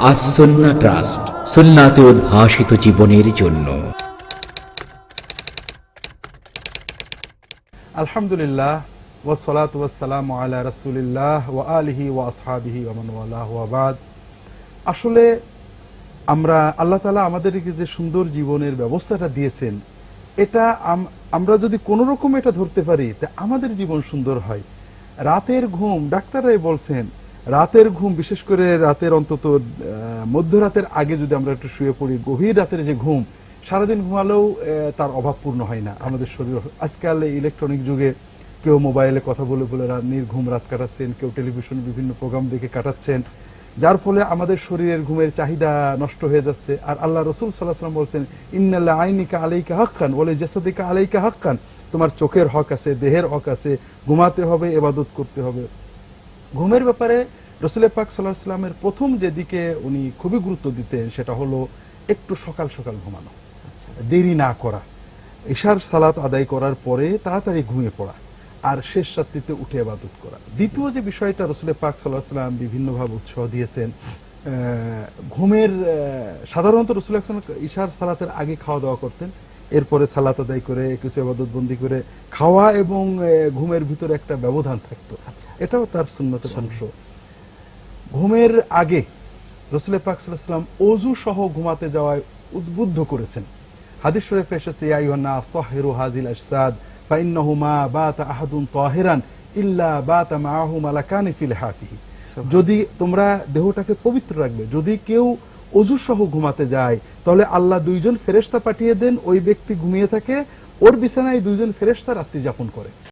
আসন্না trust, সুন্নাতে উদ্ভাসিত জীবনের জন্য। আলহামদুলিল্লাহ, ওয়াসসালাতু ওয়াসসালামু আলা রাসূলিল্লাহ ওয়া আলিহি ওয়া আসহাবিহি ওয়া মান ওয়ালাহু বাদ। আসলে আমরা, আল্লাহ তাআলা আমাদেরকে যে সুন্দর জীবনের ব্যবস্থাটা দিয়েছেন, এটা আম- আমরা যদি কোনো রকম এটা ধরতে পারি, তা আমাদের জীবন সুন্দর হয়। রাতের ঘুম, ডাক্তাররাই বলছেন রাতের ঘুম, বিশেষ করে রাতের অন্তত মধ্যরাতের আগে যদি আমরা একটু শুয়ে পড়ি, গভীর রাতের যে ঘুম, সারাদিন ঘুমালেও তার অভাব পূর্ণ হয় না আমাদের শরীর। আজকাল ইলেকট্রনিক যুগে কেউ মোবাইলে কথা বলে বলে নির্ঘুম রাত কাটাচ্ছেন, কেউ টেলিভিশনে বিভিন্ন প্রোগ্রাম দেখে কাটাচ্ছেন। যার ফলে আমাদের শরীরের ঘুমের চাহিদা নষ্ট হয়ে যাচ্ছে। আর আল্লাহ রসুল সাল্লাহ সাল্লাম বলছেন ইন্নাল্লাহ আইনিকা আলাইকা হাক্কান বলে জেসাদিকা আলাইকা হাক্কান। তোমার চোখের হক আছে, দেহের হক আছে, ঘুমাতে হবে, এবাদত করতে হবে। ঘুমের ব্যাপারে রসুল পাক সাল্লাহ সাল্লামের প্রথম যেদিকে উনি খুবই গুরুত্ব দিতেন সেটা হলো একটু সকাল সকাল ঘুমানো। দেরি না করা। ঈশার সালাত আদায় করার পরে তাড়াতাড়ি ঘুমিয়ে পড়া আর শেষ রাত্রিতে উঠে আবাদত করা। দ্বিতীয় যে বিষয়টা রসুলের পাক সাল্লাহ সাল্লাম বিভিন্নভাবে উৎসাহ দিয়েছেন ঘুমের সাধারণত রসুল ঈশার সালাতের আগে খাওয়া দাওয়া করতেন এরপরে সালাত আদায় করে কিছু আবাদত বন্দি করে খাওয়া এবং ঘুমের ভিতরে একটা ব্যবধান থাকতো। এটাও তার সুন্নতের অংশ। ঘুমের আগে রসুল পাক সাল্লাম অজু সহ ঘুমাতে যাওয়ায় উদ্বুদ্ধ করেছেন। হাদিস শরীফে এসেছে আইয়ুহান নাস তাহিরু ফাইন্নাহু মা আহাদুন তাহিরান ইল্লা বাতা মাআহু মালাকানি যদি তোমরা দেহটাকে পবিত্র রাখবে যদি কেউ অজু সহ ঘুমাতে যায়। তাহলে আল্লাহ দুইজন ফেরেস্তা পাঠিয়ে দেন, ওই ব্যক্তি ঘুমিয়ে থাকে, ওর বিছানায় দুইজন ফেরেস্তা রাত্রি যাপন করে।